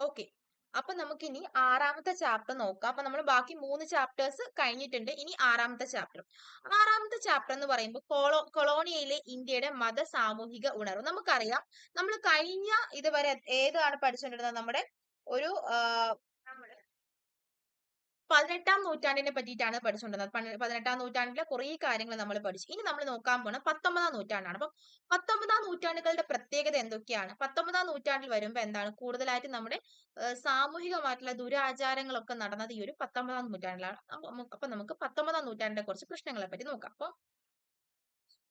Okay. അപ്പൊ നമുക്ക് ഇനി ആറാമത്തെ ചാപ്റ്റർ നോക്കാം. അപ്പൊ നമ്മൾ ബാക്കി മൂന്ന് ചാപ്റ്റേഴ്സ് കഴിഞ്ഞിട്ടുണ്ട്. ഇനി ആറാമത്തെ ചാപ്റ്റർ. ആറാമത്തെ ചാപ്റ്റർ എന്ന് പറയുമ്പോൾ കൊളോ കൊളോണിയയിലെ ഇന്ത്യയുടെ മത സാമൂഹിക ഉണർവ്. നമുക്കറിയാം. നമ്മൾ കഴിഞ്ഞ ഇതുവരെ ഏതാണ് പഠിച്ചുകൊണ്ടിരുന്നത് നമ്മുടെ ഒരു പതിനെട്ടാം നൂറ്റാണ്ടിനെ പറ്റിയിട്ടാണ് പഠിച്ചുകൊണ്ടിരുന്നത് പതിനെ- പതിനെട്ടാം നൂറ്റാണ്ടിലെ കുറെ കാര്യങ്ങൾ നമ്മൾ പഠിച്ചു. ഇനി നമ്മൾ നോക്കാൻ പോണ പത്തൊമ്പതാം നൂറ്റാണ്ടാണ്. അപ്പം പത്തൊമ്പതാം നൂറ്റാണ്ടുകളുടെ പ്രത്യേകത എന്തൊക്കെയാണ്? പത്തൊമ്പതാം നൂറ്റാണ്ടിൽ വരുമ്പോൾ എന്താണ്? കൂടുതലായിട്ട് നമ്മുടെ സാമൂഹികമായിട്ടുള്ള ദുരാചാരങ്ങളൊക്കെ നടന്നത് ഈ ഒരു പത്തൊമ്പതാം നൂറ്റാണ്ടിലാണ്. അപ്പൊ നമുക്ക് പത്തൊമ്പതാം നൂറ്റാണ്ടിനെ കുറച്ച് പ്രശ്നങ്ങളെ പറ്റി നോക്കാം. അപ്പൊ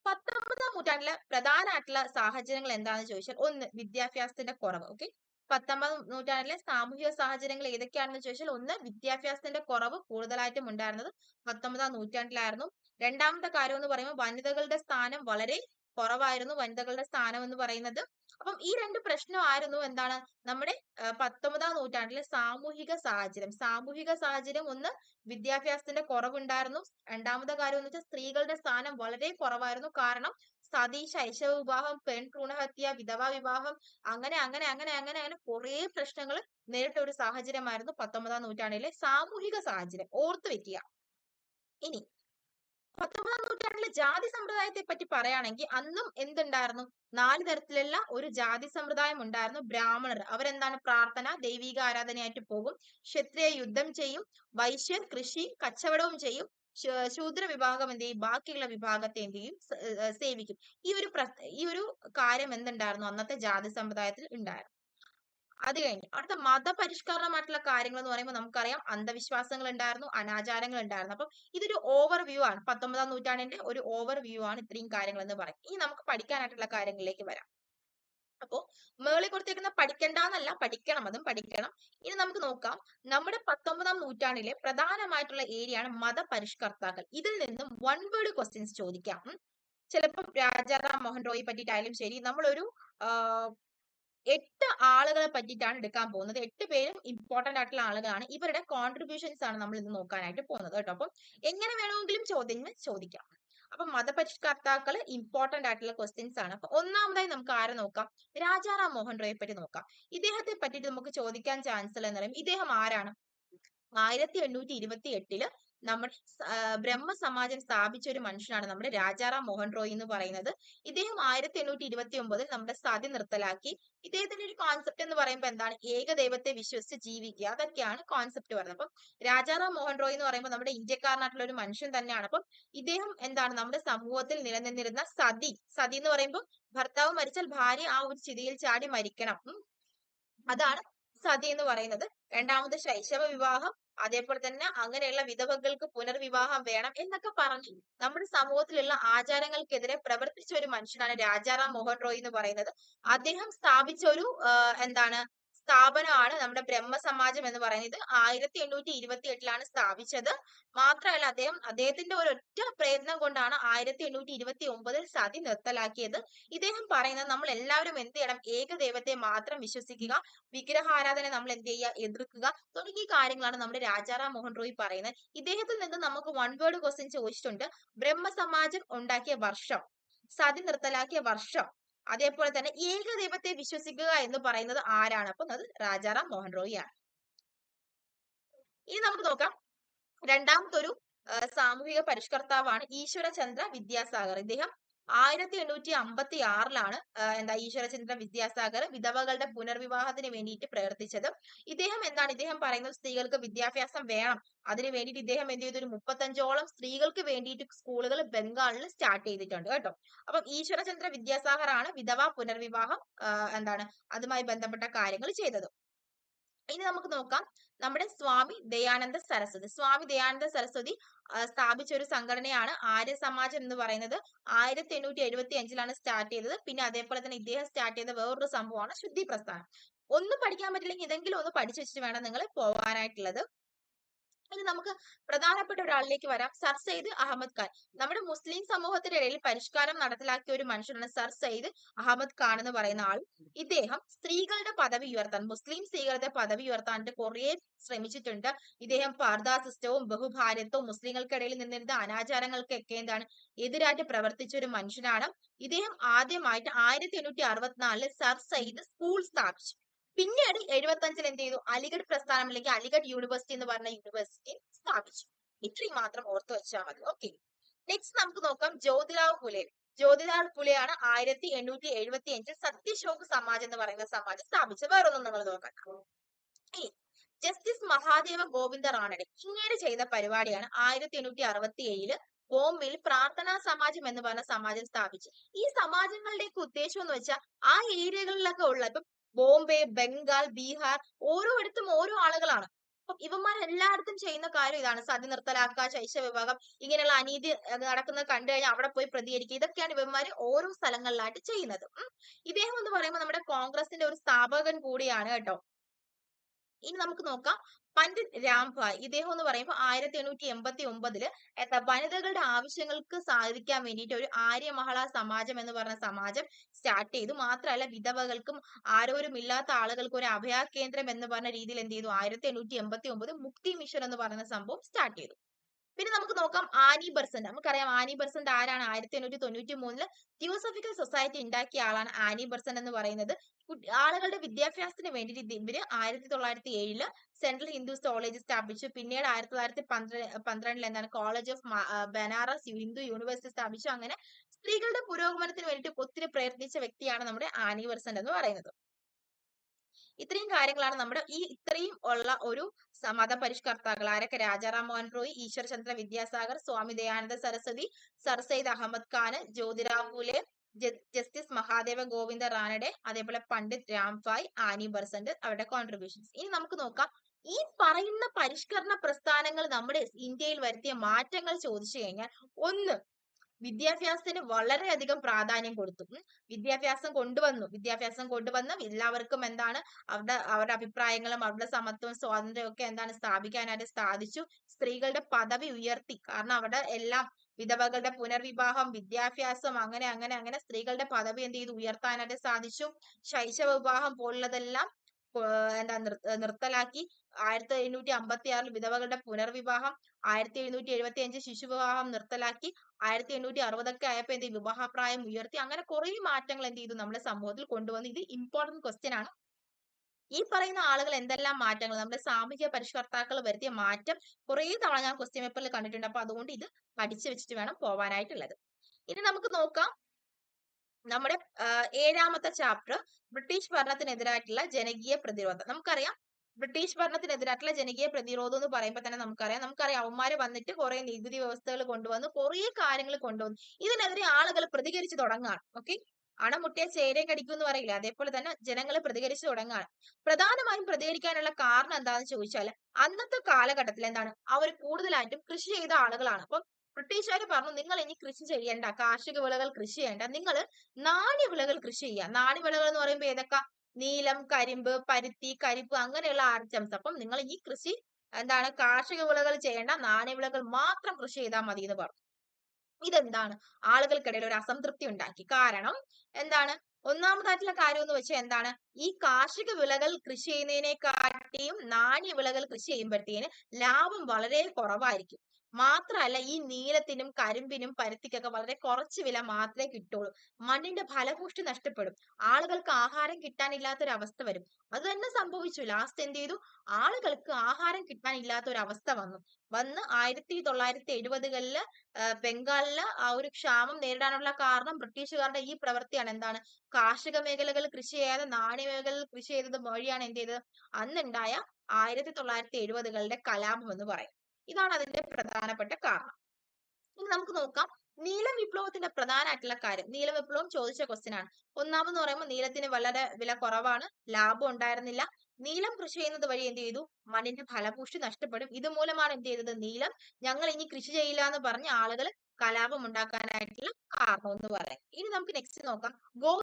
പത്തൊമ്പതാം നൂറ്റാണ്ടിലെ പ്രധാനമായിട്ടുള്ള സാഹചര്യങ്ങൾ എന്താണെന്ന് ചോദിച്ചാൽ ഒന്ന് വിദ്യാഭ്യാസത്തിന്റെ കുറവ്. ഓക്കെ? പത്തൊമ്പതാം നൂറ്റാണ്ടിലെ സാമൂഹിക സാഹചര്യങ്ങൾ ഏതൊക്കെയാണെന്ന് ചോദിച്ചാൽ ഒന്ന് വിദ്യാഭ്യാസത്തിന്റെ കുറവ് കൂടുതലായിട്ടും ഉണ്ടായിരുന്നത് പത്തൊമ്പതാം നൂറ്റാണ്ടിലായിരുന്നു. രണ്ടാമത്തെ കാര്യം എന്ന് പറയുമ്പോൾ വനിതകളുടെ സ്ഥാനം വളരെ കുറവായിരുന്നു വനിതകളുടെ സ്ഥാനം എന്ന് പറയുന്നത്. അപ്പം ഈ രണ്ട് പ്രശ്നമായിരുന്നു എന്താണ്? നമ്മുടെ പത്തൊമ്പതാം നൂറ്റാണ്ടിലെ സാമൂഹിക സാഹചര്യം. സാമൂഹിക സാഹചര്യം ഒന്ന് വിദ്യാഭ്യാസത്തിന്റെ കുറവുണ്ടായിരുന്നു. രണ്ടാമത്തെ കാര്യം എന്ന് വെച്ചാൽ സ്ത്രീകളുടെ സ്ഥാനം വളരെ കുറവായിരുന്നു. കാരണം സതി ശൈശവ വിവാഹം പെൺ ഭ്രൂണഹത്യ വിധവാ വിവാഹം അങ്ങനെ അങ്ങനെ അങ്ങനെ അങ്ങനെ അങ്ങനെ കുറെ പ്രശ്നങ്ങൾ നേരിട്ട ഒരു സാഹചര്യമായിരുന്നു പത്തൊമ്പതാം നൂറ്റാണ്ടിലെ സാമൂഹിക സാഹചര്യം. ഓർത്തു വെക്കുക. ഇനി പത്തൊമ്പതാം നൂറ്റാണ്ടിലെ ജാതി സമ്പ്രദായത്തെ പറ്റി പറയുകയാണെങ്കിൽ അന്നും എന്തുണ്ടായിരുന്നു? നാല് തരത്തിലുള്ള ഒരു ജാതി സമ്പ്രദായം ഉണ്ടായിരുന്നു. ബ്രാഹ്മണർ അവരെന്താണ്? പ്രാർത്ഥന ദൈവിക ആരാധനയായിട്ട് പോകും. ക്ഷത്രിയ യുദ്ധം ചെയ്യും. വൈശ്യർ കൃഷി കച്ചവടവും ചെയ്യും. ശൂദ്ര വിഭാഗം എന്ത് ചെയ്യും ബാക്കിയുള്ള വിഭാഗത്തെ എന്ത് ചെയ്യും സേവിക്കും. ഈ ഒരു ഈ ഒരു കാര്യം എന്തുണ്ടായിരുന്നു? അന്നത്തെ ജാതി സമ്പ്രദായത്തിൽ ഉണ്ടായിരുന്നു. അത് കഴിഞ്ഞ് അടുത്ത മതപരിഷ്കരണമായിട്ടുള്ള കാര്യങ്ങൾ എന്ന് പറയുമ്പോൾ നമുക്കറിയാം അന്ധവിശ്വാസങ്ങൾ ഉണ്ടായിരുന്നു അനാചാരങ്ങൾ ഉണ്ടായിരുന്നു. അപ്പം ഇതൊരു ഓവർ വ്യൂ ആണ്. പത്തൊമ്പതാം നൂറ്റാണ്ടിന്റെ ഒരു ഓവർ വ്യൂ ആണ് ഇത്രയും കാര്യങ്ങൾ എന്ന് പറയും. ഇനി നമുക്ക് പഠിക്കാനായിട്ടുള്ള കാര്യങ്ങളിലേക്ക് വരാം. അപ്പോ മേളിൽ കൊടുത്തേക്കുന്ന പഠിക്കണ്ടെന്നല്ല പഠിക്കണം അതും പഠിക്കണം. ഇനി നമുക്ക് നോക്കാം. നമ്മുടെ പത്തൊമ്പതാം നൂറ്റാണ്ടിലെ പ്രധാനമായിട്ടുള്ള ഏരിയ ആണ് മതപരിഷ്കർത്താക്കൾ. ഇതിൽ നിന്നും വൺ വേർഡ് ക്വസ്റ്റ്യൻസ് ചോദിക്കാം. ചിലപ്പോൾ രാജാറാം മോഹൻ റോയെ പറ്റിയിട്ടായാലും ശരി നമ്മളൊരു എട്ട് ആളുകളെ പറ്റിയിട്ടാണ് എടുക്കാൻ പോകുന്നത്. എട്ട് പേരും ഇമ്പോർട്ടന്റ് ആയിട്ടുള്ള ആളുകളാണ്. ഇവരുടെ കോൺട്രിബ്യൂഷൻസ് ആണ് നമ്മൾ ഇന്ന് നോക്കാനായിട്ട് പോകുന്നത് കേട്ടോ. അപ്പം എങ്ങനെ വേണമെങ്കിലും ചോദ്യങ്ങൾ ചോദിക്കാം. അപ്പൊ മതപരിഷ്കർത്താക്കൾ ഇമ്പോർട്ടന്റ് ആയിട്ടുള്ള ക്വസ്റ്റ്യൻസ് ആണ്. അപ്പൊ ഒന്നാമതായി നമുക്ക് ആരെ നോക്കാം? രാജാറാം മോഹൻ റോയെ പറ്റി നോക്കാം. ഇദ്ദേഹത്തെ പറ്റിട്ട് നമുക്ക് ചോദിക്കാൻ ചാൻസ് എന്ന് പറയും? ഇദ്ദേഹം ആരാണ്? ആയിരത്തി എണ്ണൂറ്റി ഇരുപത്തി എട്ടിൽ നമ്മുടെ ബ്രഹ്മ സമാജം സ്ഥാപിച്ച ഒരു മനുഷ്യനാണ് നമ്മുടെ രാജാറാം മോഹൻ റോയ് എന്ന് പറയുന്നത്. ഇദ്ദേഹം ആയിരത്തി എണ്ണൂറ്റി ഇരുപത്തി ഒമ്പതിൽ നമ്മുടെ സതി നിർത്തലാക്കി. ഇദ്ദേഹത്തിന്റെ ഒരു കോൺസെപ്റ്റ് എന്ന് പറയുമ്പോൾ എന്താണ്? ഏകദൈവത്തെ വിശ്വസിച്ച് ജീവിക്കുക. അതൊക്കെയാണ് കോൺസെപ്റ്റ് പറയുന്നത്. അപ്പം രാജാറാം മോഹൻ റോയ് എന്ന് പറയുമ്പോൾ നമ്മുടെ ഇന്ത്യക്കാരനായിട്ടുള്ള ഒരു മനുഷ്യൻ തന്നെയാണ്. അപ്പം ഇദ്ദേഹം എന്താണ്? നമ്മുടെ സമൂഹത്തിൽ നിലനിന്നിരുന്ന സതി. സതി എന്ന് പറയുമ്പോൾ ഭർത്താവ് മരിച്ചാൽ ഭാര്യ ആ ഒരു ചിതിയിൽ ചാടി മരിക്കണം. അതാണ് സതി എന്ന് പറയുന്നത്. രണ്ടാമത് ശൈശവ വിവാഹം അതേപോലെ തന്നെ അങ്ങനെയുള്ള വിധവകൾക്ക് പുനർവിവാഹം വേണം എന്നൊക്കെ പറഞ്ഞു. നമ്മുടെ സമൂഹത്തിലുള്ള ആചാരങ്ങൾക്കെതിരെ പ്രവർത്തിച്ച ഒരു മനുഷ്യനാണ് രാജാറാം മോഹൻ റോയ് എന്ന് പറയുന്നത്. അദ്ദേഹം സ്ഥാപിച്ച ഒരു എന്താണ് സ്ഥാപനമാണ് നമ്മുടെ ബ്രഹ്മസമാജം എന്ന് പറയുന്നത്. ആയിരത്തി എണ്ണൂറ്റി ഇരുപത്തി എട്ടിലാണ് സ്ഥാപിച്ചത്. മാത്രമല്ല അദ്ദേഹം അദ്ദേഹത്തിന്റെ ഒരൊറ്റ പ്രയത്നം കൊണ്ടാണ് ആയിരത്തി എണ്ണൂറ്റി ഇരുപത്തി ഒമ്പതിൽ സതി നിർത്തലാക്കിയത്. ഇദ്ദേഹം പറയുന്നത് നമ്മൾ എല്ലാവരും എന്ത് ചെയ്യണം? ഏകദൈവത്തെ മാത്രം വിശ്വസിക്കുക. വിഗ്രഹാരാധന നമ്മൾ എന്ത് ചെയ്യുക? എതിർക്കുക. തുടങ്ങിയ കാര്യങ്ങളാണ് നമ്മുടെ രാജാറാം മോഹൻ റോയ് പറയുന്നത്. ഇദ്ദേഹത്തിൽ നിന്ന് നമുക്ക് വൺ വേർഡ് ക്വസ്റ്റ്യൻ ചോദിച്ചിട്ടുണ്ട്. ബ്രഹ്മസമാജം ഉണ്ടാക്കിയ വർഷം സതി നിർത്തലാക്കിയ വർഷം അതേപോലെ തന്നെ ഏകദൈവത്തെ വിശ്വസിക്കുക എന്ന് പറയുന്നത് ആരാണ്? അപ്പൊ അത് രാജാറാം മോഹൻ റോയി ആണ് ഇനി നമുക്ക് നോക്കാം. രണ്ടാമത്തെ ഒരു സാമൂഹിക പരിഷ്കർത്താവാണ് ഈശ്വരചന്ദ്ര വിദ്യാസാഗർ. ഇദ്ദേഹം ആയിരത്തി എണ്ണൂറ്റി അമ്പത്തി ആറിലാണ് എന്താ ഈശ്വരചന്ദ്ര വിദ്യാസാഗർ വിധവകളുടെ പുനർവിവാഹത്തിന് വേണ്ടിയിട്ട് പ്രവർത്തിച്ചത്. ഇദ്ദേഹം എന്താണ്? ഇദ്ദേഹം പറയുന്നത് സ്ത്രീകൾക്ക് വിദ്യാഭ്യാസം വേണം. അതിന് വേണ്ടിയിട്ട് ഇദ്ദേഹം എന്ത് ചെയ്തു? ഒരു മുപ്പത്തഞ്ചോളം സ്ത്രീകൾക്ക് വേണ്ടിയിട്ട് സ്കൂളുകൾ ബംഗാളിൽ സ്റ്റാർട്ട് ചെയ്തിട്ടുണ്ട് കേട്ടോ. അപ്പം ഈശ്വരചന്ദ്ര വിദ്യാസാഗർ ആണ് വിധവ പുനർവിവാഹം എന്താണ് അതുമായി ബന്ധപ്പെട്ട കാര്യങ്ങൾ ചെയ്തത്. ഇനി നമുക്ക് നോക്കാം. നമ്മുടെ സ്വാമി ദയാനന്ദ സരസ്വതി. സ്വാമി ദയാനന്ദ സരസ്വതി സ്ഥാപിച്ച ഒരു സംഘടനയാണ് ആര്യ സമാജം എന്ന് പറയുന്നത്. ആയിരത്തി എണ്ണൂറ്റി എഴുപത്തി അഞ്ചിലാണ് സ്റ്റാർട്ട് ചെയ്തത്. പിന്നെ അതേപോലെ തന്നെ ഇദ്ദേഹം സ്റ്റാർട്ട് ചെയ്ത വേറൊരു സംഭവമാണ് ശുദ്ധി പ്രസ്ഥാനം ഒന്നും പഠിക്കാൻ പറ്റില്ലെങ്കിൽ ഇതെങ്കിലും ഒന്ന് പഠിച്ചു വെച്ചിട്ട് വേണം നിങ്ങൾ പോകാനായിട്ടുള്ളത്. ഇനി നമുക്ക് പ്രധാനപ്പെട്ട ഒരാളിലേക്ക് വരാം. സർ സെയ്ദ് അഹമ്മദ് ഖാൻ നമ്മുടെ മുസ്ലിം സമൂഹത്തിന്റെ ഇടയിൽ പരിഷ്കാരം നടപ്പിലാക്കിയ ഒരു മനുഷ്യനാണ് സർ സെയ്ദ് അഹമ്മദ് ഖാൻ എന്ന് പറയുന്ന ആൾ. ഇദ്ദേഹം സ്ത്രീകളുടെ പദവി ഉയർത്താൻ മുസ്ലിം സ്ത്രീകളുടെ പദവി ഉയർത്താനായിട്ട് കുറെ ശ്രമിച്ചിട്ടുണ്ട്. ഇദ്ദേഹം പാർദാ സിസ്റ്റവും ബഹുഭാര്യത്വവും മുസ്ലിങ്ങൾക്കിടയിൽ നിന്നിരുന്ന അനാചാരങ്ങൾക്കൊക്കെ എന്താണ് എതിരായിട്ട് പ്രവർത്തിച്ച ഒരു മനുഷ്യനാണ്. ഇദ്ദേഹം ആദ്യമായിട്ട് ആയിരത്തി എണ്ണൂറ്റി അറുപത്തിനാലിൽ സർ സയ്യിദ് സ്കൂൾ സ്ഥാപിച്ചു. പിന്നീട് എഴുപത്തി അഞ്ചിൽ എന്ത് ചെയ്തു? അലിഗഡ് പ്രസ്ഥാനം അല്ലെങ്കിൽ അലിഗഡ് യൂണിവേഴ്സിറ്റി എന്ന് പറഞ്ഞ യൂണിവേഴ്സിറ്റി സ്ഥാപിച്ചു. ഇത്രയും മാത്രം ഓർത്തു വെച്ചാൽ മതി. ഓക്കെ നെക്സ്റ്റ് നമുക്ക് നോക്കാം ജ്യോതിലാവ് ഫുലെ ജ്യോതിലാൽ ഫുലെയാണ് ആയിരത്തി എണ്ണൂറ്റി എഴുപത്തി അഞ്ചിൽ സത്യശോക് സമാജ് എന്ന് പറയുന്ന സമാജം സ്ഥാപിച്ചത്. വേറൊന്നും നിങ്ങൾ നോക്കാം ഇനി ജസ്റ്റിസ് മഹാദേവ ഗോവിന്ദ റാണഡെ ഇങ്ങനെ ചെയ്ത പരിപാടിയാണ് ആയിരത്തി എണ്ണൂറ്റി അറുപത്തി ഏഴിൽ ബോംബെയിൽ പ്രാർത്ഥനാ സമാജം എന്ന് പറഞ്ഞ സമാജം സ്ഥാപിച്ചു ഈ സമാജങ്ങളുടെയൊക്കെ ഉദ്ദേശം എന്ന് വെച്ചാൽ ആ ഏരിയകളിലൊക്കെ ഉള്ള ഇപ്പൊ ബോംബെ ബംഗാൾ ബീഹാർ ഓരോ ഓരോയിടത്തും ഓരോ ആളുകളാണ്. അപ്പൊ ഇവന്മാർ എല്ലായിടത്തും ചെയ്യുന്ന കാര്യം ഇതാണ്. സതി നിർത്തലാക്കുക ശൈശ വിഭാഗം ഇങ്ങനെയുള്ള അനീതി നടക്കുന്നത് കണ്ടു കഴിഞ്ഞാൽ അവിടെ പോയി പ്രതികരിക്കുക. ഇതൊക്കെയാണ് ഇവന്മാര് ഓരോ സ്ഥലങ്ങളിലായിട്ട് ചെയ്യുന്നത്. ഇദ്ദേഹം എന്ന് പറയുമ്പോൾ നമ്മുടെ കോൺഗ്രസിന്റെ ഒരു സ്ഥാപകൻ കൂടിയാണ് കേട്ടോ. ഇനി നമുക്ക് നോക്കാം. പണ്ഡിറ്റ് രാംഭായ് ഇദ്ദേഹം എന്ന് പറയുമ്പോൾ ആയിരത്തി എണ്ണൂറ്റി എൺപത്തി ഒമ്പതിൽ വനിതകളുടെ ആവശ്യങ്ങൾക്ക് സാധിക്കാൻ വേണ്ടിയിട്ട് ഒരു ആര്യ മഹിളാ സമാജം എന്ന് പറഞ്ഞ സമാജം സ്റ്റാർട്ട് ചെയ്തു. മാത്രമല്ല വിധവകൾക്കും ആരോരും ഇല്ലാത്ത ആളുകൾക്കും ഒരു അഭയ കേന്ദ്രം എന്ന് പറഞ്ഞ രീതിയിൽ എന്ത് ചെയ്തു? ആയിരത്തി എണ്ണൂറ്റി എൺപത്തി ഒമ്പത് മുക്തി മിഷൻ എന്ന് പറയുന്ന സംഭവം സ്റ്റാർട്ട് ചെയ്തു. പിന്നെ നമുക്ക് നോക്കാം ആനി ബർസന്റ്. നമുക്കറിയാം ആനി ബർസന്റ് ആരാണ്? ആയിരത്തി എണ്ണൂറ്റി തൊണ്ണൂറ്റി മൂന്നിൽ തിയോസഫിക്കൽ സൊസൈറ്റി ഉണ്ടാക്കിയ ആളാണ് ആനി ബർസന്റ് എന്ന് പറയുന്നത്. ആളുകളുടെ വിദ്യാഭ്യാസത്തിന് വേണ്ടിയിട്ട് ഇവർ ആയിരത്തി തൊള്ളായിരത്തി ഏഴിൽ സെൻട്രൽ ഹിന്ദുസ് കോളേജ് സ്ഥാപിച്ചു. പിന്നീട് ആയിരത്തി തൊള്ളായിരത്തി പന്ത്രണ്ട് പന്ത്രണ്ടിൽ എന്താണ് college of Banaras Hindu university സ്ഥാപിച്ചു. അങ്ങനെ സ്ത്രീകളുടെ പുരോഗമനത്തിന് വേണ്ടിയിട്ട് ഒത്തിരി പ്രയത്നിച്ച വ്യക്തിയാണ് നമ്മുടെ ആനി ബർസന്റ് എന്ന് പറയുന്നത്. ഇത്രയും കാര്യങ്ങളാണ് നമ്മുടെ ഈ ഇത്രയും ഉള്ള ഒരു മതപരിഷ്കർത്താക്കൾ. ആരൊക്കെ? രാജാറാം മോഹൻ റോയ് ഈശ്വരചന്ദ്ര വിദ്യാസാഗർ സ്വാമി ദയാനന്ദ സരസ്വതി സർ സയ്യിദ് അഹമ്മദ് ഖാന് ജ്യോതിരാവ് ഫുലെ ജസ്റ്റിസ് മഹാദേവ ഗോവിന്ദ റാനഡെ അതേപോലെ പണ്ഡിറ്റ് രാംഭായ് ആനി ബർസന്റ് അവരുടെ കോൺട്രിബ്യൂഷൻസ് ഇനി നമുക്ക് നോക്കാം. ഈ പറയുന്ന പരിഷ്കരണ പ്രസ്ഥാനങ്ങൾ നമ്മുടെ ഇന്ത്യയിൽ വരുത്തിയ മാറ്റങ്ങൾ ചോദിച്ചു കഴിഞ്ഞാൽ ഒന്ന് വിദ്യാഭ്യാസത്തിന് വളരെയധികം പ്രാധാന്യം കൊടുത്തു. വിദ്യാഭ്യാസം കൊണ്ടുവന്നു. വിദ്യാഭ്യാസം കൊണ്ടുവന്ന് എല്ലാവർക്കും എന്താണ്? അവരുടെ അവരുടെ അഭിപ്രായങ്ങളും അവരുടെ സമത്വവും സ്വാതന്ത്ര്യവും ഒക്കെ എന്താണ് സ്ഥാപിക്കാനായിട്ട് സാധിച്ചു. സ്ത്രീകളുടെ പദവി ഉയർത്തി. കാരണം അവിടെ എല്ലാം വിധവകളുടെ പുനർവിവാഹം വിദ്യാഭ്യാസം അങ്ങനെ അങ്ങനെ അങ്ങനെ സ്ത്രീകളുടെ പദവി എന്ത് ചെയ്തു? ഉയർത്താനായിട്ട് സാധിച്ചു. ശൈശവ വിവാഹം പോലുള്ളതെല്ലാം എന്താ നിർത്തലാക്കി. ആയിരത്തി എഴുന്നൂറ്റി അമ്പത്തി ആറിൽ വിധവകളുടെ പുനർവിവാഹം ആയിരത്തി എഴുന്നൂറ്റി എഴുപത്തി അഞ്ച് ശിശുവിവാഹം നിർത്തലാക്കി ആയിരത്തി എണ്ണൂറ്റി അറുപതൊക്കെ ആയപ്പോൾ എന്ത് വിവാഹപ്രായം ഉയർത്തി. അങ്ങനെ കുറെ മാറ്റങ്ങൾ എന്ത് ചെയ്തു? നമ്മുടെ സമൂഹത്തിൽ കൊണ്ടുവന്നു. ഇത് ഇമ്പോർട്ടന്റ് ക്വസ്റ്റ്യൻ ആണ്. ഈ പറയുന്ന ആളുകൾ എന്തെല്ലാം മാറ്റങ്ങൾ? നമ്മുടെ സാമൂഹിക പരിഷ്കർത്താക്കൾ വരുത്തിയ മാറ്റം കുറെ തവണ ഞാൻ ക്വസ്റ്റ്യൻ പേപ്പറിൽ കണ്ടിട്ടുണ്ട്. അപ്പൊ അതുകൊണ്ട് ഇത് പഠിച്ചു വെച്ചിട്ട് വേണം പോവാനായിട്ടുള്ളത്. ഇനി നമുക്ക് നോക്കാം. നമ്മുടെ ഏഴാമത്തെ ചാപ്റ്റർ ബ്രിട്ടീഷ് ഭരണത്തിനെതിരായിട്ടുള്ള ജനകീയ പ്രതിരോധം. നമുക്കറിയാം ബ്രിട്ടീഷ് ഭരണത്തിനെതിരായിട്ടുള്ള ജനകീയ പ്രതിരോധം എന്ന് പറയുമ്പോൾ തന്നെ നമുക്കറിയാം നമുക്കറിയാം അവന്മാര് വന്നിട്ട് കുറെ നികുതി വ്യവസ്ഥകൾ കൊണ്ടുവന്നു കുറെ കാര്യങ്ങൾ കൊണ്ടുവന്നു. ഇതിനെതിരെ ആളുകൾ പ്രതികരിച്ചു തുടങ്ങാണ് ഓക്കെ? അണമുട്ടിയ ചേരെ കടിക്കും എന്ന് പറയില്ല? അതേപോലെ തന്നെ ജനങ്ങൾ പ്രതികരിച്ചു തുടങ്ങാണ് പ്രധാനമായും പ്രതികരിക്കാനുള്ള കാരണം എന്താണെന്ന് ചോദിച്ചാൽ അന്നത്തെ കാലഘട്ടത്തിൽ എന്താണ് അവർ കൂടുതലായിട്ടും കൃഷി ചെയ്ത ആളുകളാണ്. അപ്പം ബ്രിട്ടീഷുകാർ പറഞ്ഞു നിങ്ങൾ ഇനി കൃഷി ചെയ്യണ്ട കാർഷിക വിളകൾ കൃഷി ചെയ്യണ്ട. നിങ്ങൾ നാണ്യവിളകൾ കൃഷി ചെയ്യുക. നാണ്യവിളകൾ എന്ന് പറയുമ്പോൾ ഏതൊക്കെ? നീലം കരിമ്പ് പരുത്തി കരിപ്പ് അങ്ങനെയുള്ള ഐറ്റംസ് അപ്പം നിങ്ങൾ ഈ കൃഷി എന്താണ് കാർഷിക വിളകൾ ചെയ്യേണ്ട നാണ്യവിളകൾ മാത്രം കൃഷി ചെയ്താൽ മതി എന്ന് പറഞ്ഞു. ഇതെന്താണ്? ആളുകൾക്കിടയിൽ ഒരു അസംതൃപ്തി ഉണ്ടാക്കി. കാരണം എന്താണ്? ഒന്നാമതായിട്ടുള്ള കാര്യം എന്ന് വെച്ചാൽ എന്താണ്? ഈ കാർഷിക വിളകൾ കൃഷി ചെയ്യുന്നതിനെക്കാട്ടിയും നാണ്യ വിളകൾ കൃഷി ചെയ്യുമ്പോഴത്തേന് ലാഭം വളരെ കുറവായിരിക്കും. മാത്രമല്ല ഈ നീലത്തിനും കരിമ്പിനും പരുത്തിക്കൊക്കെ വളരെ കുറച്ച് വില മാത്രമേ കിട്ടുള്ളൂ. മണ്ണിന്റെ ഫലപുഷ്ടി നഷ്ടപ്പെടും. ആളുകൾക്ക് ആഹാരം കിട്ടാനില്ലാത്ത ഒരു അവസ്ഥ വരും. അത് തന്നെ സംഭവിച്ചു. ലാസ്റ്റ് എന്ത് ചെയ്തു? ആളുകൾക്ക് ആഹാരം കിട്ടാനില്ലാത്ത ഒരു അവസ്ഥ വന്നു. വന്ന് ആയിരത്തി തൊള്ളായിരത്തി എഴുപതുകളിൽ ബംഗാളിൽ ആ ഒരു ക്ഷാമം നേരിടാനുള്ള കാരണം ബ്രിട്ടീഷുകാരുടെ ഈ പ്രവൃത്തിയാണ്. എന്താണ്? കാർഷിക മേഖലകൾ കൃഷി ചെയ്യാതെ നാണ്യ കൃഷി ചെയ്തത് വഴിയാണ് എന്ത് ചെയ്തത്? അന്നുണ്ടായ ആയിരത്തി തൊള്ളായിരത്തി എഴുപതുകളുടെ കലാപം എന്ന് പറയും. ഇതാണ് അതിന്റെ പ്രധാനപ്പെട്ട കാരണം. ഇനി നമുക്ക് നോക്കാം. നീല വിപ്ലവത്തിന്റെ പ്രധാനമായിട്ടുള്ള കാര്യം. നീല വിപ്ലവം ചോദിച്ച ക്വസ്റ്റ്യൻ ആണ്. ഒന്നാമെന്ന് പറയുമ്പോൾ നീലത്തിന് വളരെ വില കുറവാണ്. ലാഭം ഉണ്ടായിരുന്നില്ല. നീലം കൃഷി ചെയ്യുന്നത് വഴി എന്ത് ചെയ്തു? മണ്ണിന്റെ ഫലപുഷ്ടി നഷ്ടപ്പെടും. ഇതുമൂലമാണ് എന്ത് ചെയ്തത്? നീലം. ഞങ്ങൾ ഇനി കൃഷി ചെയ്യില്ല എന്ന് പറഞ്ഞ ആളുകൾ കലാപം ഉണ്ടാക്കാനായിട്ടുള്ള കാരണം എന്ന് പറയാം ഇനി നമുക്ക് നെക്സ്റ്റ് നോക്കാം. ഗോ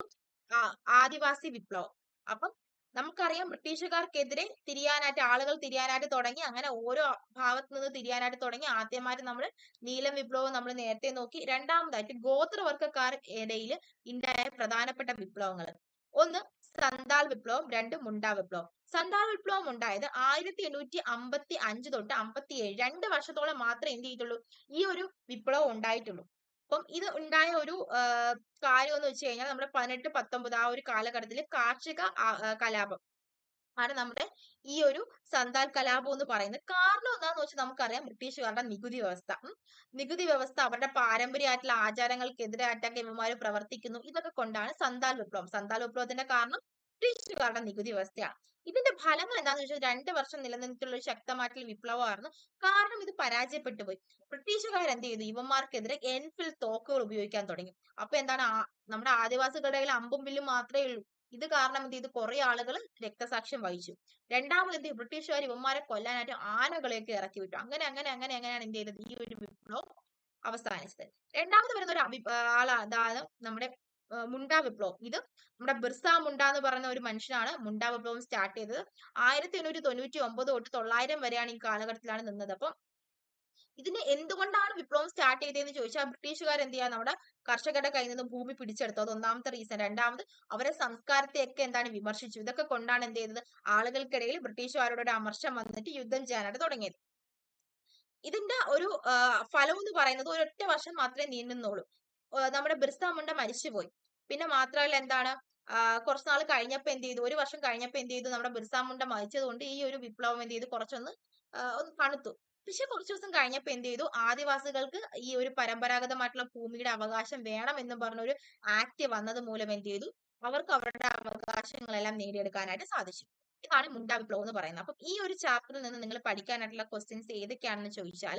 ആദിവാസി വിപ്ലവം. അപ്പം നമുക്കറിയാം ബ്രിട്ടീഷുകാർക്കെതിരെ തിരിയാനായിട്ട് ആളുകൾ തിരിയാനായിട്ട് തുടങ്ങി. അങ്ങനെ ഓരോ ഭാഗത്തു നിന്ന് തിരിയാനായിട്ട് തുടങ്ങി. ആദ്യമായിട്ട് നമ്മൾ നീലം വിപ്ലവം നമ്മൾ നേരത്തെ നോക്കി. രണ്ടാമതായിട്ട് ഗോത്രവർഗക്കാർ ഇടയിൽ ഉണ്ടായ പ്രധാനപ്പെട്ട വിപ്ലവങ്ങൾ ഒന്ന് സന്താൽ വിപ്ലവം രണ്ട് മുണ്ട വിപ്ലവം. സന്താൽ വിപ്ലവം ഉണ്ടായത് ആയിരത്തി എണ്ണൂറ്റി അമ്പത്തി അഞ്ച് തൊട്ട് അമ്പത്തി ഏഴ് രണ്ട് വർഷത്തോളം മാത്രമേ എന്ത് ചെയ്തിട്ടുള്ളൂ? ഈ ഒരു വിപ്ലവം ഉണ്ടായിട്ടുള്ളൂ. അപ്പം ഇത് ഉണ്ടായ ഒരു കാര്യം എന്ന് വെച്ച് കഴിഞ്ഞാൽ നമ്മുടെ പതിനെട്ട് പത്തൊമ്പത് ആ ഒരു കാലഘട്ടത്തിൽ കാർഷിക കലാപം ആണ് നമ്മുടെ ഈ ഒരു സന്താൽ കലാപം എന്ന് പറയുന്നത്. കാരണം എന്താണെന്ന് വെച്ചാൽ നമുക്കറിയാം ബ്രിട്ടീഷുകാരുടെ നികുതി വ്യവസ്ഥ. നികുതി വ്യവസ്ഥ അവരുടെ പാരമ്പര്യമായിട്ടുള്ള ആചാരങ്ങൾക്കെതിരായിട്ടൊക്കെ ഇവന്മാർ പ്രവർത്തിക്കുന്നു. ഇതൊക്കെ കൊണ്ടാണ് സന്താൽ വിപ്ലവം. സന്താൽ വിപ്ലവത്തിന്റെ കാരണം ബ്രിട്ടീഷുകാരുടെ നികുതി വ്യവസ്ഥയാണ്. ഇതിന്റെ ഫലങ്ങൾ എന്താണെന്ന് വെച്ചാൽ രണ്ട് വർഷം നിലനിന്നിട്ടുള്ള ഒരു ശക്തമായിട്ടുള്ള വിപ്ലവമായിരുന്നു. കാരണം ഇത് പരാജയപ്പെട്ടു പോയി. ബ്രിട്ടീഷുകാർ എന്ത് ചെയ്തു? ഇവന്മാർക്കെതിരെ എൻഫിൽ തോക്കുകൾ ഉപയോഗിക്കാൻ തുടങ്ങി. അപ്പൊ എന്താണ്? നമ്മുടെ ആദിവാസികളുടെ കയ്യിൽ അമ്പും വില്ലും മാത്രമേ ഉള്ളൂ. ഇത് കാരണം എന്ത് ചെയ്തു? കുറെ ആളുകൾ രക്തസാക്ഷ്യം വഹിച്ചു. രണ്ടാമത് എന്ത്? ബ്രിട്ടീഷുകാർ ഇവന്മാരെ കൊല്ലാനായിട്ട് ആനകളെയൊക്കെ ഇറക്കി വിട്ടു. അങ്ങനെ അങ്ങനെ അങ്ങനെ അങ്ങനെയാണ് എന്ത് ചെയ്തത്? ഈ ഒരു വിപ്ലവം അവസാനിച്ചത്. രണ്ടാമത് വരുന്ന ഒരു അഭി ആളാണ് നമ്മുടെ മുണ്ട വിപ്ലവം. ഇത് നമ്മുടെ ബിർസ മുണ്ട എന്ന് പറയുന്ന ഒരു മനുഷ്യനാണ് മുണ്ട വിപ്ലവം സ്റ്റാർട്ട് ചെയ്തത്. ആയിരത്തി എണ്ണൂറ്റി തൊണ്ണൂറ്റി ഒമ്പത് തൊട്ട് തൊള്ളായിരം വരെയാണ് ഈ കാലഘട്ടത്തിലാണ് നിന്നത്. അപ്പം ഇതിന് എന്തുകൊണ്ടാണ് വിപ്ലവം സ്റ്റാർട്ട് ചെയ്തതെന്ന് ചോദിച്ചാൽ ബ്രിട്ടീഷുകാർ എന്ത് ചെയ്യാ നമ്മുടെ കർഷകരുടെ കയ്യിൽ നിന്ന് ഭൂമി പിടിച്ചെടുത്തു. അത് ഒന്നാമത്തെ റീസൺ രണ്ടാമത് അവരെ സംസ്കാരത്തെയൊക്കെ എന്താണ് വിമർശിച്ചു. ഇതൊക്കെ കൊണ്ടാണ് എന്ത് ചെയ്തത്? ആളുകൾക്കിടയിൽ ബ്രിട്ടീഷുകാരോട് ഒരു അമർഷം വന്നിട്ട് യുദ്ധം ചെയ്യാനായിട്ട് തുടങ്ങിയത്. ഇതിന്റെ ഒരു ഫലം എന്ന് പറയുന്നത് ഒരൊറ്റ വർഷം മാത്രമേ നീണ്ടുന്നുള്ളൂ നമ്മുടെ ബിർസ മുണ്ട മരിച്ചുപോയി. പിന്നെ മാത്രമല്ല എന്താണ്? കുറച്ച് നാൾ കഴിഞ്ഞപ്പോ എന്ത് ചെയ്തു? ഒരു വർഷം കഴിഞ്ഞപ്പോ എന്ത് ചെയ്തു? നമ്മുടെ ബിർസ മുണ്ട മരിച്ചത് കൊണ്ട് ഈ ഒരു വിപ്ലവം എന്ത് ചെയ്തു? കുറച്ചൊന്ന് ഒന്ന് തണുത്തു. പക്ഷെ കുറച്ച് ദിവസം കഴിഞ്ഞപ്പോ എന്ത് ചെയ്തു? ആദിവാസികൾക്ക് ഈ ഒരു പരമ്പരാഗതമായിട്ടുള്ള ഭൂമിയുടെ അവകാശം വേണം എന്ന് പറഞ്ഞ ഒരു ആക്ട് വന്നത് മൂലം എന്ത് ചെയ്തു? അവർക്ക് അവരുടെ അവകാശങ്ങളെല്ലാം നേടിയെടുക്കാനായിട്ട് സാധിച്ചു. ഇതാണ് മുണ്ട വിപ്ലവം എന്ന് പറയുന്നത്. അപ്പം ഈ ഒരു ചാപ്റ്ററിൽ നിന്ന് നിങ്ങൾ പഠിക്കാനായിട്ടുള്ള ക്വസ്റ്റ്യൻസ് ഏതൊക്കെയാണെന്ന് ചോദിച്ചാൽ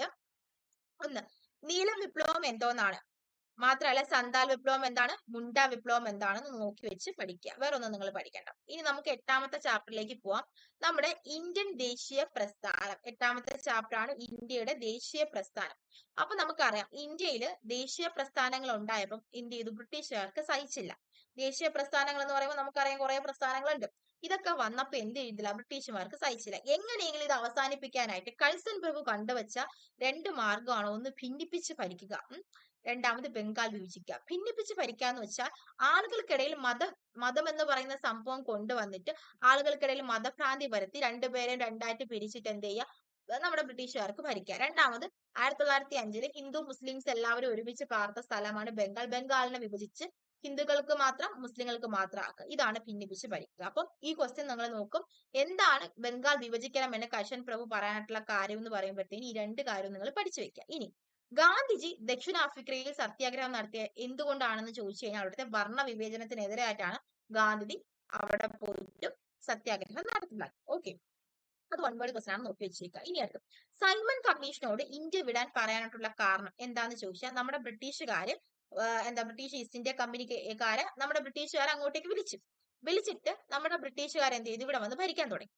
ഒന്ന് നീലം വിപ്ലവം എന്തോന്നാണ്? മാത്രമല്ല സന്താൽ വിപ്ലവം എന്താണ്? മുണ്ട വിപ്ലവം എന്താണെന്ന് നോക്കി വെച്ച് പഠിക്കുക വേറെ ഒന്നും നിങ്ങൾ പഠിക്കണ്ട. ഇനി നമുക്ക് എട്ടാമത്തെ ചാപ്റ്ററിലേക്ക് പോവാം. നമ്മുടെ ഇന്ത്യൻ ദേശീയ പ്രസ്ഥാനം. എട്ടാമത്തെ ചാപ്റ്റർ ആണ് ഇന്ത്യയുടെ ദേശീയ പ്രസ്ഥാനം. അപ്പൊ നമുക്കറിയാം ഇന്ത്യയിൽ ദേശീയ പ്രസ്ഥാനങ്ങൾ ഉണ്ടായപ്പോൾ എന്ത് ചെയ്തു? ബ്രിട്ടീഷുകാർക്ക് സഹിച്ചില്ല. ദേശീയ പ്രസ്ഥാനങ്ങൾ എന്ന് പറയുമ്പോൾ നമുക്കറിയാം കുറെ പ്രസ്ഥാനങ്ങളുണ്ട്. ഇതൊക്കെ വന്നപ്പോ എന്ത് ചെയ്തില്ല? ബ്രിട്ടീഷുമാർക്ക് സഹിച്ചില്ല. എങ്ങനെയെങ്കിലും ഇത് അവസാനിപ്പിക്കാനായിട്ട് കൾസൺ പ്രഭു കണ്ടുവച്ച രണ്ട് മാർഗമാണ് ഒന്ന് ഭിന്നിപ്പിച്ച് ഭരിക്കുക. രണ്ടാമത് ബംഗാൾ വിഭജിക്കുക. ഭിന്നിപ്പിച്ച് ഭരിക്കുക എന്ന് വെച്ചാൽ ആളുകൾക്കിടയിൽ മത മതം എന്ന് പറയുന്ന സംഭവം കൊണ്ടുവന്നിട്ട് ആളുകൾക്കിടയിൽ മതഭ്രാന്തി വരുത്തി രണ്ടുപേരെയും രണ്ടായിട്ട് പിരിച്ചിട്ട് എന്ത് ചെയ്യുക? നമ്മുടെ ബ്രിട്ടീഷുകാർക്ക് ഭരിക്കുക. രണ്ടാമത് ആയിരത്തി തൊള്ളായിരത്തി അഞ്ചിൽ ഹിന്ദു മുസ്ലിംസ് എല്ലാവരും ഒരുമിച്ച് പാർത്ത സ്ഥലമാണ് ബംഗാൾ. ബംഗാളിനെ വിഭജിച്ച് ഹിന്ദുക്കൾക്ക് മാത്രം മുസ്ലിങ്ങൾക്ക് മാത്രം ആക്കുക. ഇതാണ് ഭിന്നിപ്പിച്ച് ഭരിക്കുക. അപ്പം ഈ ക്വസ്റ്റ്യൻ നിങ്ങൾ നോക്കും. എന്താണ് ബംഗാൾ വിഭജിക്കണം എന്ന് കഷൻ പ്രഭു പറയാനായിട്ടുള്ള കാര്യം എന്ന് പറയുമ്പോഴത്തേന് ഈ രണ്ട് കാര്യവും നിങ്ങൾ പഠിച്ചു വെക്കുക. ഇനി ഗാന്ധിജി ദക്ഷിണാഫ്രിക്കയിൽ സത്യാഗ്രഹം നടത്തിയ എന്തുകൊണ്ടാണെന്ന് ചോദിച്ചു കഴിഞ്ഞാൽ അവിടുത്തെ വർണ വിവേചനത്തിനെതിരായിട്ടാണ് ഗാന്ധിജി അവിടെ പോയിട്ട് സത്യാഗ്രഹം നടത്തുന്നത് ഓക്കെ അത് വൺ വേർഡ് ക്വസ്റ്റൻ ആണ് നോക്കി വെച്ചേക്കുക ഇനി അടുത്ത് സൈമൺ കമ്മീഷനോട് ഇന്ത്യ വിടാൻ പറയാനായിട്ടുള്ള കാരണം എന്താന്ന് ചോദിച്ചാൽ നമ്മുടെ ബ്രിട്ടീഷുകാര് എന്താ ബ്രിട്ടീഷ് ഈസ്റ്റ് ഇന്ത്യ കമ്പനിക്കാര് നമ്മുടെ ബ്രിട്ടീഷുകാർ അങ്ങോട്ടേക്ക് വിളിച്ചു. വിളിച്ചിട്ട് നമ്മുടെ ബ്രിട്ടീഷുകാർ എന്ത് ചെയ്തു? ഇവിടെ വന്ന് ഭരിക്കാൻ തുടങ്ങി.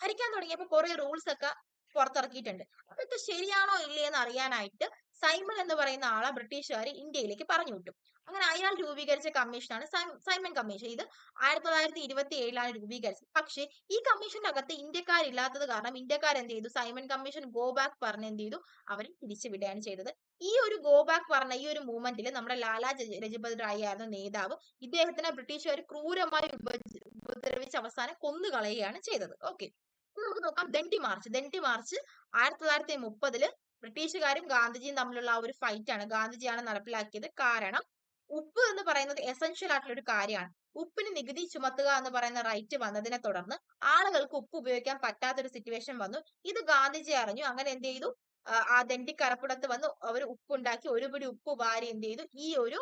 ഭരിക്കാൻ തുടങ്ങിയപ്പോൾ കുറെ റൂൾസ് ഒക്കെ പുറത്തിറക്കിയിട്ടുണ്ട്. അതൊക്കെ ശരിയാണോ ഇല്ലേ എന്ന് അറിയാനായിട്ട് സൈമൺ എന്ന് പറയുന്ന ആളെ ബ്രിട്ടീഷുകാർ ഇന്ത്യയിലേക്ക് പറഞ്ഞു വിട്ടു അങ്ങനെ അയാൾ രൂപീകരിച്ച കമ്മീഷനാണ് സൈമൺ കമ്മീഷൻ. ഇത് ആയിരത്തി തൊള്ളായിരത്തി ഇരുപത്തി ഏഴിലാണ് രൂപീകരിച്ചത്. പക്ഷേ ഈ കമ്മീഷന്റെ അകത്ത് ഇന്ത്യക്കാരില്ലാത്തത് കാരണം ഇന്ത്യക്കാർ എന്ത് ചെയ്തു സൈമൺ കമ്മീഷൻ ഗോ ബാക്ക് പറഞ്ഞ് എന്ത് ചെയ്തു അവരെ തിരിച്ചു വിടുകയാണ് ചെയ്തത്. ഈ ഒരു ഗോ ബാക്ക് പറഞ്ഞ ഈ ഒരു മൂവ്മെന്റിൽ നമ്മുടെ ലാലാ രജപത് റായി ആയിരുന്ന നേതാവ്. ഇദ്ദേഹത്തിനെ ബ്രിട്ടീഷുകാർ ക്രൂരമായി ഉപദ്രവിച്ച് അവസാനം കൊന്നുകളയുകയാണ് ചെയ്തത്. ഓക്കെ. നമുക്ക് നോക്കാം. ദണ്ഡി മാർച്ച്. ദണ്ഡി മാർച്ച് ആയിരത്തി തൊള്ളായിരത്തി മുപ്പതിൽ ബ്രിട്ടീഷുകാരും ഗാന്ധിജിയും തമ്മിലുള്ള ആ ഒരു ആണ്. ഗാന്ധിജിയാണ് നടപ്പിലാക്കിയത്. കാരണം ഉപ്പ് എന്ന് പറയുന്നത് എസെൻഷ്യൽ ആയിട്ടുള്ള ഒരു കാര്യമാണ്. ഉപ്പിന് നികുതി ചുമത്തുക എന്ന് പറയുന്ന റൈറ്റ് വന്നതിനെ തുടർന്ന് ആളുകൾക്ക് ഉപ്പ് ഉപയോഗിക്കാൻ പറ്റാത്തൊരു സിറ്റുവേഷൻ വന്നു. ഇത് ഗാന്ധിജി അറിഞ്ഞു. അങ്ങനെ എന്ത് ചെയ്തു? ആ, ദണ്ഡിക്കരപ്പുറത്ത് വന്ന് അവർ ഉപ്പുണ്ടാക്കി ഒരുപിടി ഉപ്പ് വാരി എന്ത് ചെയ്തു? ഈ ഒരു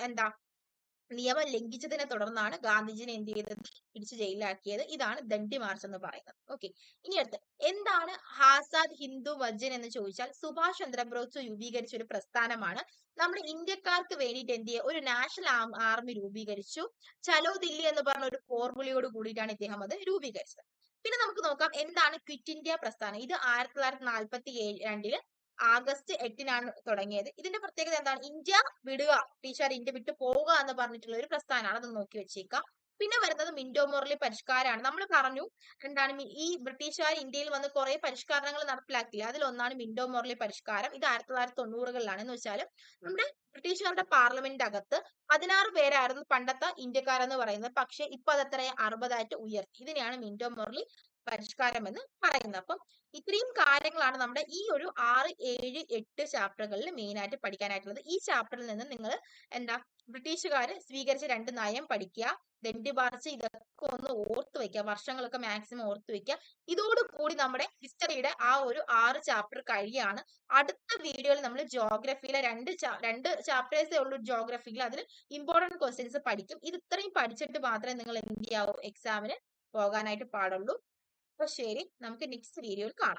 എന്താ നിയമം ലംഘിച്ചതിനെ തുടർന്നാണ് ഗാന്ധിജിനെ എന്ത് ചെയ്തത്? പിടിച്ച് ജയിലിലാക്കിയത്. ഇതാണ് ദണ്ഡി മാർച്ച് എന്ന് പറയുന്നത്. ഓക്കെ. ഇനി അടുത്ത്. എന്താണ് ആസാദ് ഹിന്ദു വജ്ജൻ എന്ന് ചോദിച്ചാൽ സുഭാഷ് ചന്ദ്രബോസ് രൂപീകരിച്ച ഒരു പ്രസ്ഥാനമാണ്. നമ്മുടെ ഇന്ത്യക്കാർക്ക് വേണ്ടിയിട്ട് എന്ത് ചെയ്യുക ഒരു നാഷണൽ ആർമി രൂപീകരിച്ചു. ചലോ ദില്ലി എന്ന് പറഞ്ഞ ഒരു ഫോർമുലയോട് കൂടിയിട്ടാണ് ഇദ്ദേഹം അത് രൂപീകരിച്ചത്. പിന്നെ നമുക്ക് നോക്കാം എന്താണ് ക്വിറ്റ് ഇന്ത്യ പ്രസ്ഥാനം. ഇത് ആയിരത്തി തൊള്ളായിരത്തി നാൽപ്പത്തി ഏഴ് രണ്ടിൽ ആഗസ്റ്റ് എട്ടിനാണ് തുടങ്ങിയത്. ഇതിന്റെ പ്രത്യേകത എന്താണ്? ഇന്ത്യ വിടുക ടീച്ചർ ഇന്ത്യ വിട്ടു പോവുക എന്ന് പറഞ്ഞിട്ടുള്ള ഒരു പ്രസ്ഥാനമാണ് അത് നോക്കി വെച്ചേക്കാം പിന്നെ വരുന്നത് മിൻഡോ മോർലി പരിഷ്കാരമാണ് നമ്മൾ പറഞ്ഞു എന്താണ് ഈ ബ്രിട്ടീഷുകാർ ഇന്ത്യയിൽ വന്ന് കുറെ പരിഷ്കാരങ്ങൾ നടപ്പിലാക്കില്ല അതിലൊന്നാണ് മിൻഡോ മോർലി പരിഷ്കാരം. ഇത് ആയിരത്തി തൊള്ളായിരത്തി തൊണ്ണൂറുകളിലാണ് എന്ന് വെച്ചാൽ നമ്മുടെ ബ്രിട്ടീഷുകാരുടെ പാർലമെന്റ് അകത്ത് പതിനാറ് പേരായിരുന്നു പണ്ടത്തെ ഇന്ത്യക്കാരെന്ന് പറയുന്നത്. പക്ഷെ ഇപ്പൊ അത് എത്ര അറുപതായിട്ട് ഉയർത്തി. ഇതിനെയാണ് മിൻഡോ മോർലി പരിഷ്കാരം എന്ന് പറയുന്നത്. അപ്പം ഇത്രയും കാര്യങ്ങളാണ് നമ്മുടെ ഈ ഒരു ആറ് ഏഴ് എട്ട് ചാപ്റ്ററുകളിൽ മെയിൻ ആയിട്ട് പഠിക്കാനായിട്ടുള്ളത്. ഈ ചാപ്റ്ററിൽ നിന്ന് നിങ്ങൾ എന്താ ബ്രിട്ടീഷുകാർ സ്വീകരിച്ച രണ്ട് നയം പഠിക്കുക ദണ്ഡി മാർച്ച് ഇതൊക്കെ ഒന്ന് ഓർത്ത് വെക്കുക വർഷങ്ങളൊക്കെ മാക്സിമം ഓർത്ത് വെക്കുക ഇതോടുകൂടി നമ്മുടെ ഹിസ്റ്ററിയുടെ ആ ഒരു ആറ് ചാപ്റ്റർ കഴിയാണ്. അടുത്ത വീഡിയോയിൽ നമ്മൾ ജോഗ്രഫിയിലെ രണ്ട് രണ്ട് ചാപ്റ്റേഴ്സേ ഉള്ളൂ ജോഗ്രഫിയിൽ. അതിൽ ഇമ്പോർട്ടന്റ് ക്വസ്റ്റ്യൻസ് പഠിക്കും. ഇത് ഇത്രയും പഠിച്ചിട്ട് മാത്രമേ നിങ്ങൾ എന്ത് ചെയ്യാവൂ? എക്സാമിന് പോകാനായിട്ട് പാടുള്ളൂ. അപ്പൊ ശരി നമുക്ക് നെക്സ്റ്റ് വീഡിയോയിൽ കാണാം.